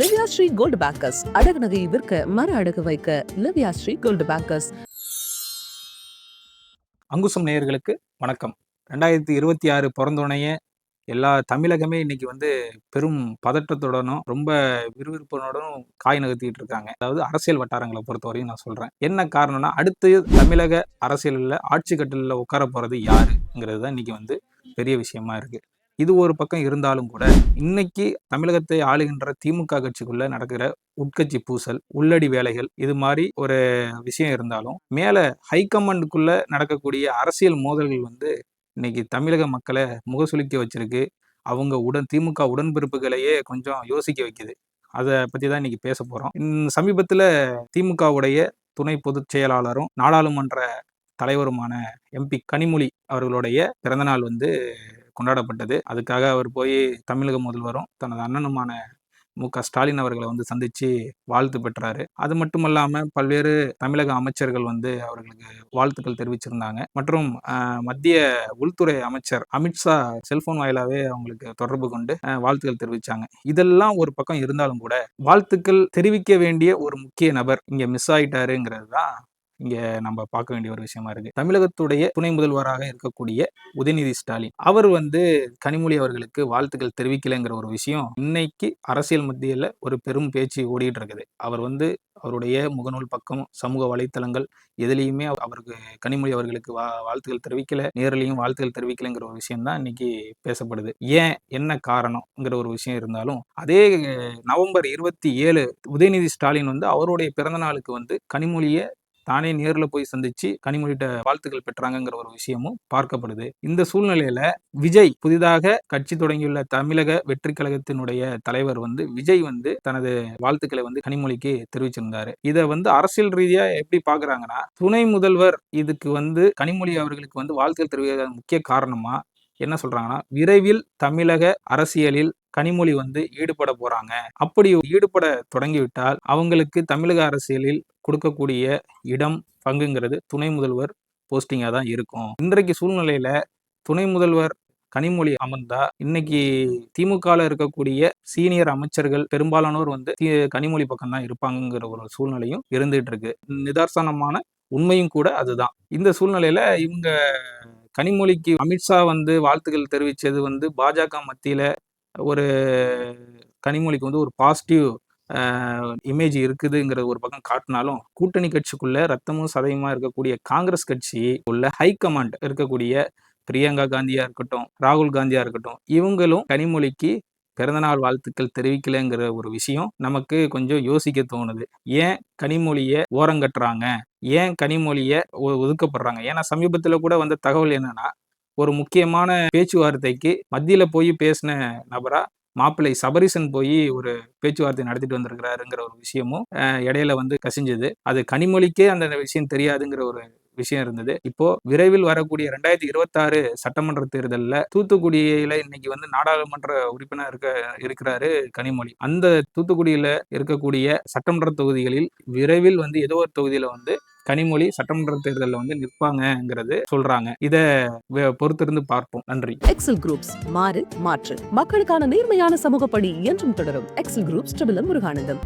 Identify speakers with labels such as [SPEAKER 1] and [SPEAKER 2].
[SPEAKER 1] லிவ்யா Sri gold bakers அடகு நகையை விற்க மர அடகு வைக்க லிவ்யா ஸ்ரீ கோல்டு பேக்கர்ஸ்
[SPEAKER 2] அங்குசம் நேயர்களுக்கு வணக்கம். ரெண்டாயிரத்தி இருபத்தி ஆறு பிறந்தோடனே எல்லா தமிழகமே இன்னைக்கு வந்து பெரும் பதட்டத்துடனும் ரொம்ப விறுவிறுப்பனுடனும் காய் நகர்த்திட்டு இருக்காங்க. அதாவது அரசியல் வட்டாரங்களை பொறுத்தவரையும் நான் சொல்றேன். என்ன காரணம்னா அடுத்து தமிழக அரசியலில் ஆட்சி கட்டிலில் உட்கார போறது யாருங்கிறது தான் இன்னைக்கு வந்து பெரிய விஷயமா இருக்கு. இது ஒரு பக்கம் இருந்தாலும் கூட இன்னைக்கு தமிழகத்தை ஆளுகின்ற திமுக கட்சிக்குள்ள நடக்கிற உட்கட்சி பூசல் உள்ளடி வேலைகள் இது மாதிரி ஒரு விஷயம் இருந்தாலும் மேல ஹைகமாண்டுக்குள்ள நடக்கக்கூடிய அரசியல் மோதல்கள் வந்து இன்னைக்கு தமிழக மக்களை முகசுலிக்க வச்சிருக்கு. அவங்க உடன் திமுக உடன்பிறப்புகளையே கொஞ்சம் யோசிக்க வைக்குது. அதை பத்தி தான் இன்னைக்கு பேச போறோம். சமீபத்துல திமுகவுடைய துணை பொதுச் செயலாளரும் நாடாளுமன்ற தலைவருமான எம்பி கனிமொழி அவர்களுடைய பிறந்தநாள் வந்து கொண்டாடப்பட்டது. அதுக்காக அவர் போய் தமிழக முதல்வரும் தனது அண்ணனுமான மு. க. ஸ்டாலின் அவர்களை வந்து சந்திச்சு வாழ்த்து பெற்றாரு. அது மட்டுமல்லாம பல்வேறு தமிழக அமைச்சர்கள் வந்து அவர்களுக்கு வாழ்த்துக்கள் தெரிவிச்சிருந்தாங்க. மற்றும் மத்திய உள்துறை அமைச்சர் அமித்ஷா செல்போன் வாயிலாவே அவங்களுக்கு தொடர்பு கொண்டு வாழ்த்துக்கள் தெரிவிச்சாங்க. இதெல்லாம் ஒரு பக்கம் இருந்தாலும் கூட வாழ்த்துக்கள் தெரிவிக்க வேண்டிய ஒரு முக்கிய நபர் இங்க மிஸ் ஆயிட்டாருங்கிறது தான் இங்க நம்ம பார்க்க வேண்டிய ஒரு விஷயமா இருக்கு. தமிழகத்துடைய துணை முதல்வராக இருக்கக்கூடிய உதயநிதி ஸ்டாலின் அவர் வந்து கனிமொழி அவர்களுக்கு வாழ்த்துக்கள் தெரிவிக்கலைங்கிற ஒரு விஷயம் இன்னைக்கு அரசியல் மத்தியில் ஒரு பெரும் பேச்சு ஓடிட்டு இருக்குது. அவர் வந்து அவருடைய முகநூல் பக்கம் சமூக வலைத்தளங்கள் எதுலேயுமே அவருக்கு கனிமொழி அவர்களுக்கு வா வாழ்த்துக்கள் தெரிவிக்கல நேரிலையும் வாழ்த்துக்கள் தெரிவிக்கலைங்கிற ஒரு விஷயம் தான் இன்னைக்கு பேசப்படுது. ஏன் என்ன காரணம்ங்கிற ஒரு விஷயம் இருந்தாலும் அதே நவம்பர் இருபத்தி ஏழு உதயநிதி ஸ்டாலின் வந்து அவருடைய பிறந்த நாளுக்கு வந்து கனிமொழியை தானே நேரில் போய் சந்திச்சு கனிமொழிட்ட வாழ்த்துக்கள் பெற்றாங்கிற ஒரு விஷயமும் பார்க்கப்படுது. இந்த சூழ்நிலையில விஜய் புதிதாக கட்சி தொடங்கியுள்ள தமிழக வெற்றி கழகத்தினுடைய தலைவர் வந்து விஜய் வந்து தனது வாழ்த்துக்களை வந்து கனிமொழிக்கு தெரிவிச்சிருந்தாரு. இதை வந்து அரசியல் ரீதியா எப்படி பாக்குறாங்கன்னா துணை முதல்வர் இதுக்கு வந்து கனிமொழி அவர்களுக்கு வந்து வாழ்த்துக்கள் தெரிவிக்க முக்கிய காரணமா என்ன சொல்றாங்கன்னா விரைவில் தமிழக அரசியலில் கனிமொழி வந்து ஈடுபட போறாங்க. அப்படி ஈடுபட தொடங்கிவிட்டால் அவங்களுக்கு தமிழக அரசியலில் கொடுக்கக்கூடிய இடம் பங்குங்கிறது துணை முதல்வர் போஸ்டிங்காக தான் இருக்கும். இன்றைக்கு சூழ்நிலையில துணை முதல்வர் கனிமொழி அமர்ந்தா இன்னைக்கு திமுகவில் இருக்கக்கூடிய சீனியர் அமைச்சர்கள் பெரும்பாலானோர் வந்து கனிமொழி பக்கம் தான் இருப்பாங்கிற ஒரு சூழ்நிலையும் இருந்துட்டு இருக்கு நிதர்சனமான உண்மையும் கூட அதுதான். இந்த சூழ்நிலையில இவங்க கனிமொழிக்கு அமித்ஷா வந்து வாழ்த்துக்கள் தெரிவித்தது வந்து பாஜக மத்தியில ஒரு கனிமொழிக்கு வந்து ஒரு பாசிட்டிவ் இமேஜ் இருக்குதுங்கிற ஒரு பக்கம் காட்டினாலும் கூட்டணி கட்சிக்குள்ள ரத்தமும் சதயமா இருக்கக்கூடிய காங்கிரஸ் கட்சி உள்ள ஹைகமாண்ட் இருக்கக்கூடிய பிரியங்கா காந்தியா இருக்கட்டும் ராகுல் காந்தியா இருக்கட்டும் இவங்களும் கனிமொழிக்கு பிறந்தநாள் வாழ்த்துக்கள் தெரிவிக்கலைங்கிற ஒரு விஷயம் நமக்கு கொஞ்சம் யோசிக்க தோணுது. ஏன் கனிமொழியை ஓரங்கட்டுறாங்க ஏன் கனிமொழியை ஒதுக்கப்படுறாங்க? ஏன்னா சமீபத்தில் கூட வந்த தகவல் என்னன்னா ஒரு முக்கியமான பேச்சுவார்த்தைக்கு மத்தியில் போய் பேசின நபரா மாப்பிள்ளை சபரிசன் போய் ஒரு பேச்சுவார்த்தை நடத்திட்டு வந்திருக்கிறாருங்கிற ஒரு விஷயமும் இடையில வந்து கசிஞ்சது. அது கனிமொழிக்கே அந்த விஷயம் தெரியாதுங்கிற ஒரு விஷயம் இருந்தது. இப்போ விரைவில் வரக்கூடிய ரெண்டாயிரத்தி இருபத்தாறு சட்டமன்ற தேர்தலில் தூத்துக்குடியில இன்னைக்கு வந்து நாடாளுமன்ற உறுப்பினர் இருக்க இருக்கிறாரு கனிமொழி. அந்த தூத்துக்குடியில இருக்கக்கூடிய சட்டமன்ற தொகுதிகளில் விரைவில் வந்து ஏதோ ஒரு தொகுதியில வந்து கனிமொழி சட்டமன்ற தேர்தலில் வந்து நிற்பாங்கங்கிறது சொல்றாங்க. இதை பொறுத்திருந்து பார்ப்போம். நன்றி.
[SPEAKER 1] எக்ஸல் குரூப்ஸ் மாறு மாற்று. மக்களுக்கான நேர்மையான சமூக பணி என்றும் தொடரும். XL groups Muruganandam